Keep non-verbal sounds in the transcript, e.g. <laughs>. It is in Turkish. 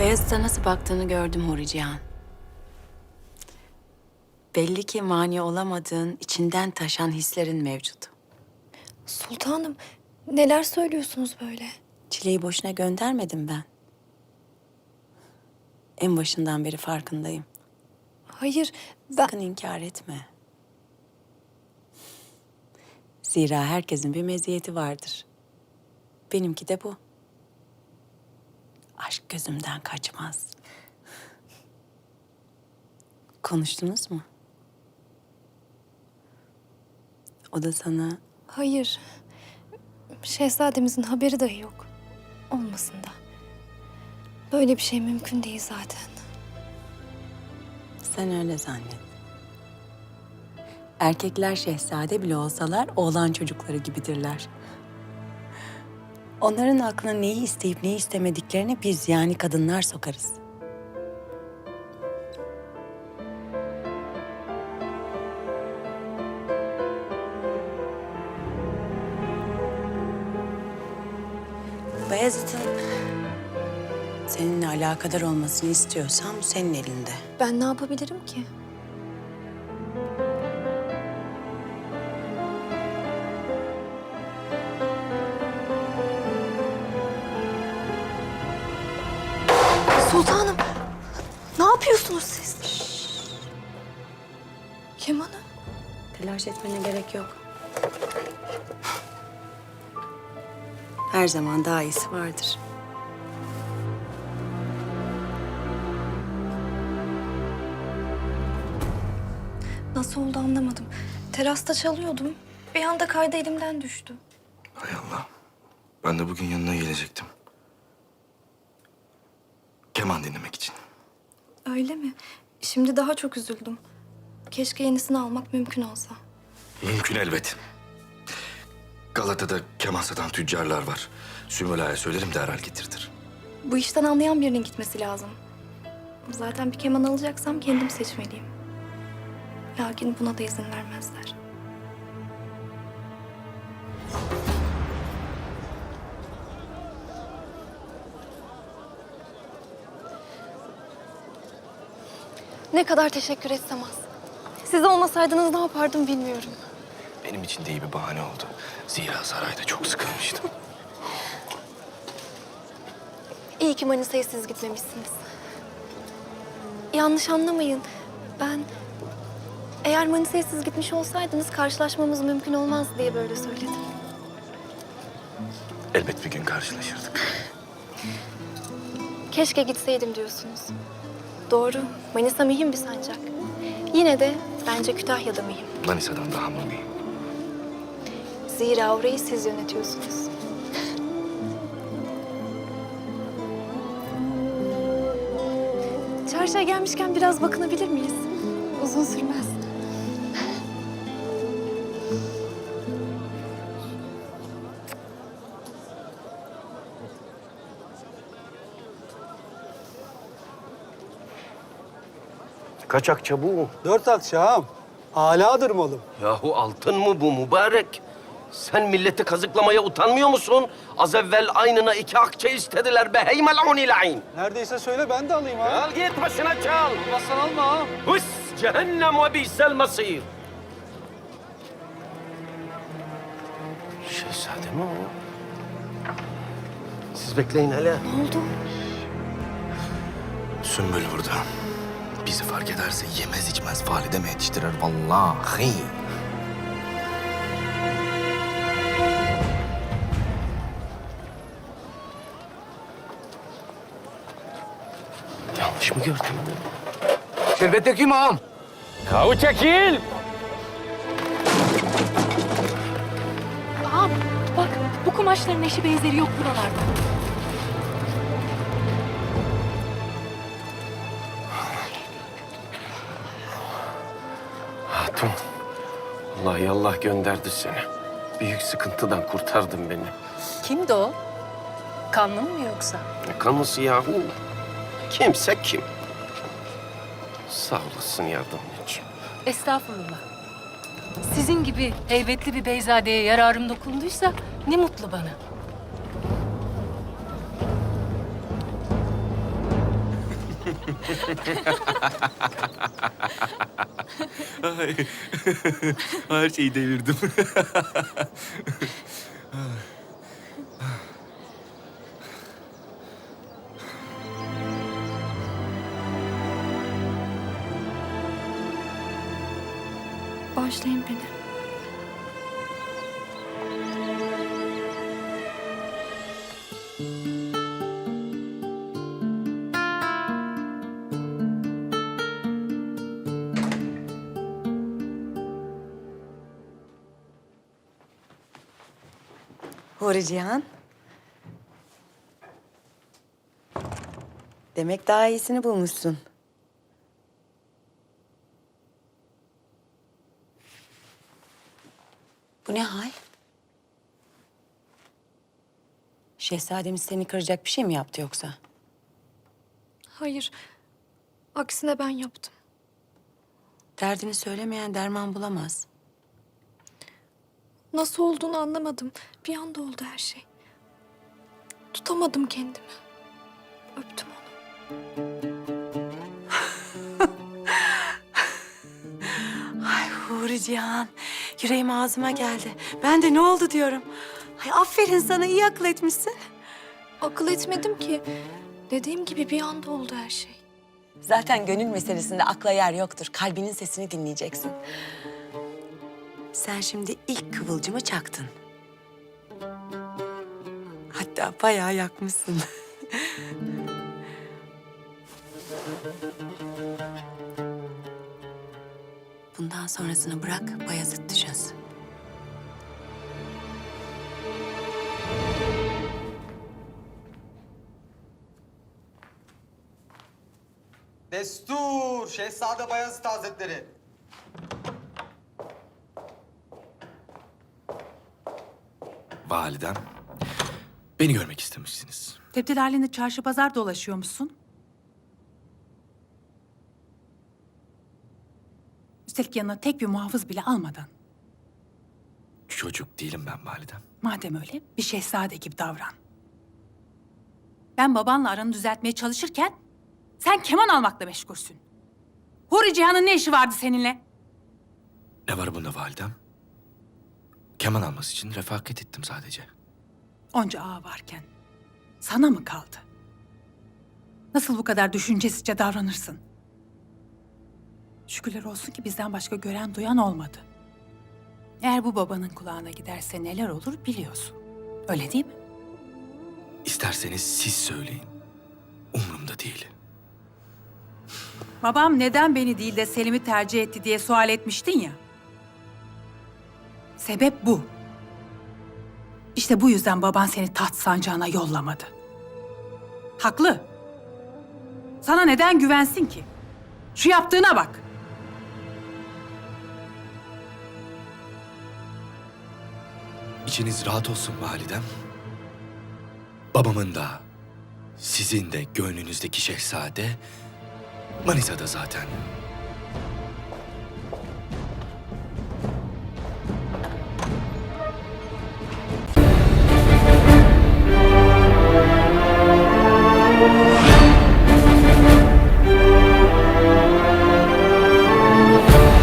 Beyazıt'a nasıl baktığını gördüm Huri Cihan. Belli ki mani olamadığın, içinden taşan hislerin mevcut. Sultanım, neler söylüyorsunuz böyle? Çileyi boşuna göndermedim ben. En başından beri farkındayım. Hayır, ben... Sakın inkar etme. Zira herkesin bir meziyeti vardır. Benimki de bu. Aşk gözümden kaçmaz. Konuştunuz mu? O da sana Hayır. Şehzademizin haberi dahi yok. Olmasın da. Böyle bir şey mümkün değil zaten. sen öyle zannet. Erkekler şehzade bile olsalar oğlan çocukları gibidirler. Onların aklına neyi isteyip neyi istemediklerini biz yani kadınlar sokarız. Bayezid'in seninle alakadar olmasını istiyorsam bu senin elinde. Ben ne yapabilirim ki? Sultanım, ne yapıyorsunuz siz? Kemanım. Telaş etmene gerek yok. Her zaman daha iyisi vardır. Nasıl oldu anlamadım. Terasta çalıyordum. Bir anda kaydı elimden düştü. Hay Allah. Ben de bugün yanına gelecektim. Keman dinlemek için. Öyle mi? Şimdi daha çok üzüldüm. Keşke yenisini almak mümkün olsa. Mümkün elbet. Galata'da keman satan tüccarlar var. Sümüla'ya söylerim derhal getirtir. Bu işten anlayan birinin gitmesi lazım. Zaten bir keman alacaksam kendim seçmeliyim. Lakin buna da izin vermezler. Ne kadar teşekkür etsem az. Siz olmasaydınız ne yapardım bilmiyorum. Benim için de iyi bir bahane oldu. Zira sarayda çok sıkılmıştım. İyi ki Manisa'ya siz gitmemişsiniz. Yanlış anlamayın. Ben eğer Manisa'ya siz gitmiş olsaydınız karşılaşmamız mümkün olmaz diye böyle söyledim. Elbet bir gün karşılaşırdık. Keşke gitseydim diyorsunuz. Doğru. Manisa mühim bir sancak. Yine de bence Kütahya'da mühim. Manisa'dan daha mı mühim? Zira orayı siz yönetiyorsunuz. <laughs> Çarşıya gelmişken biraz bakınabilir miyiz? Uzun sürmez. Kaçak çabuğu. Dört at şahım. Aladır malım. Yahu altın mı bu mübarek? Sen milleti kazıklamaya utanmıyor musun? Az evvel aynına iki akçe istediler be heymel unilayn. Neredeyse söyle ben de alayım ha. Al git başına çal. Almazsan alma ha. Hus cehennem ve bi'sel masir. Şehzade mi o? Siz bekleyin hele. Ne oldu? Sümbül burada. Bizi fark ederse yemez içmez valideme yetiştirir vallahi. Yanlış mı gördüm? Şerbet'teki ağam. Yahu çekil! Ağam bak bu kumaşların eşi benzeri yok buralarda. Allah Allah gönderdi seni. Büyük sıkıntıdan kurtardın beni. Kimdi o? Kanlı mı yoksa? Ne kanlısı yahu? Kimse kim? Sağ olasın yardımın için. Estağfurullah. Sizin gibi heybetli bir beyzadeye yararım dokunduysa ne mutlu bana. <laughs> Her şeyi devirdim. Bağışlayın beni. Huri Cihan. Demek daha iyisini bulmuşsun. Bu ne hal? Şehzademiz seni kıracak bir şey mi yaptı yoksa? Hayır. Aksine ben yaptım. Derdini söylemeyen derman bulamaz. Nasıl olduğunu anlamadım. Bir anda oldu her şey. Tutamadım kendimi. Öptüm onu. <laughs> Ay Huri Cihan, yüreğim ağzıma geldi. Ben de ne oldu diyorum. Ay aferin sana, iyi akıl etmişsin. Akıl etmedim ki. Dediğim gibi bir anda oldu her şey. Zaten gönül meselesinde akla yer yoktur. Kalbinin sesini dinleyeceksin. Sen şimdi ilk kıvılcımı çaktın. Hatta bayağı yakmışsın. <laughs> Bundan sonrasını bırak, Bayezid düşünsün. Destur, Şehzade Bayezid Hazretleri. Validem, beni görmek istemişsiniz. Tebdil halinde çarşı pazar dolaşıyormuşsun. Üstelik yanına tek bir muhafız bile almadan. Çocuk değilim ben validem. Madem öyle bir şehzade gibi davran. Ben babanla aranı düzeltmeye çalışırken sen keman almakla meşgulsün. Huri Cihan'ın ne işi vardı seninle? Ne var bunda validem? Keman alması için refakat ettim sadece. Onca ağa varken sana mı kaldı? Nasıl bu kadar düşüncesizce davranırsın? Şükürler olsun ki bizden başka gören duyan olmadı. Eğer bu babanın kulağına giderse neler olur biliyorsun. Öyle değil mi? İsterseniz siz söyleyin. Umurumda değil. Babam neden beni değil de Selim'i tercih etti diye sual etmiştin ya. Sebep bu. İşte bu yüzden baban seni taht sancağına yollamadı. Haklı. Sana neden güvensin ki? Şu yaptığına bak. İçiniz rahat olsun validem. Babamın da, sizin de gönlünüzdeki şehzade Manisa'da zaten.